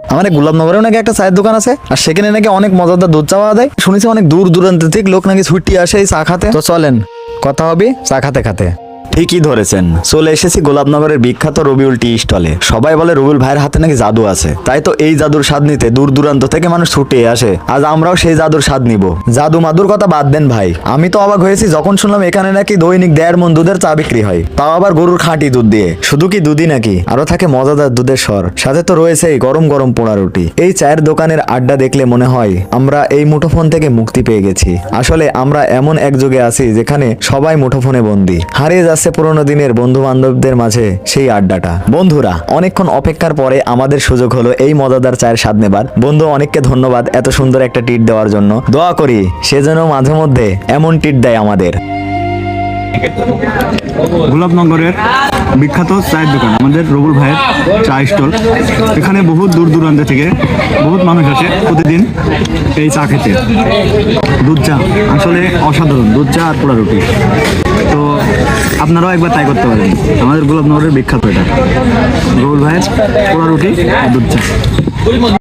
আমাদের গোলাপনগরেও নাকি একটা চায়ের দোকান আছে, আর সেখানে নাকি অনেক মজাদার দুধ চা পাওয়া যায়। শুনেছি অনেক দূর দূরান্ত থেকে লোক নাকি ছুটি আসে এই চা খাতে। তো চলেন, কথা হবে চা খাতে খাতে। ঠিকই ধরেছেন। চলে এসেছি গোলাপনগরের বিখ্যাত রবিউল টি স্টলে। সবাই বলে রবিউল ভাইয়ের হাতে নাকি জাদু আছে। তাই তো এই জাদুর স্বাদ নিতে দূর দূরান্ত থেকে মানুষ ছুটে আসে। আজ আমরাও সেই জাদুর স্বাদ নিব। জাদু মাদুর কথা বাদ দেন ভাই। আমি তো অবাক হয়েছি যখন শুনলাম এখানে নাকি দৈনিক দেড় মন দুধের চা বিক্রি হয়। তাও আবার গরুর খাঁটি দুধ দিয়ে। শুধু কি দুধই নাকি? আরও থাকে মজাদার দুধের স্বর। সাথে তো রয়েছে গরম গরম পোড়া রুটি। এই চায়ের দোকানের আড্ডা দেখলে মনে হয় আমরা এই মুঠোফোন থেকে মুক্তি পেয়ে গেছি। আসলে আমরা এমন এক যুগে আছি যেখানে সবাই মুঠোফোনে বন্দি। হারিয়ে যাচ্ছে পুরোনো দিনের বন্ধু বান্ধবদের মাঝে সেই আড্ডাটা। বন্ধুরা, অনেকক্ষণ অপেক্ষার পরে আমাদের সুযোগ হলো এই মজাদার চায়ের স্বাদ নেবার। বন্ধু, অনেককে ধন্যবাদ এত সুন্দর একটা টিট দেওয়ার জন্য। দোয়া করি, সে যেন মাঝে মধ্যে এমন টিট দেয় আমাদের। গোলাপনগরের বিখ্যাত চায়ের দোকান, আমাদের রবুল ভাইয়ের চা স্টল। এখানে বহুত দূর দূরান্ত থেকে বহুত মানুষ আসে প্রতিদিন এই চা খেতে। দুধ চা, আসলে অসাধারণ, দুধ চা আর পোড়া রুটি। তো আপনারাও একবার তাই করতে পারেন। আমাদের গোলাপনগরের বিখ্যাত এটা। গোল ভাইয়ের পোড়া রুটি আর দুধ চা।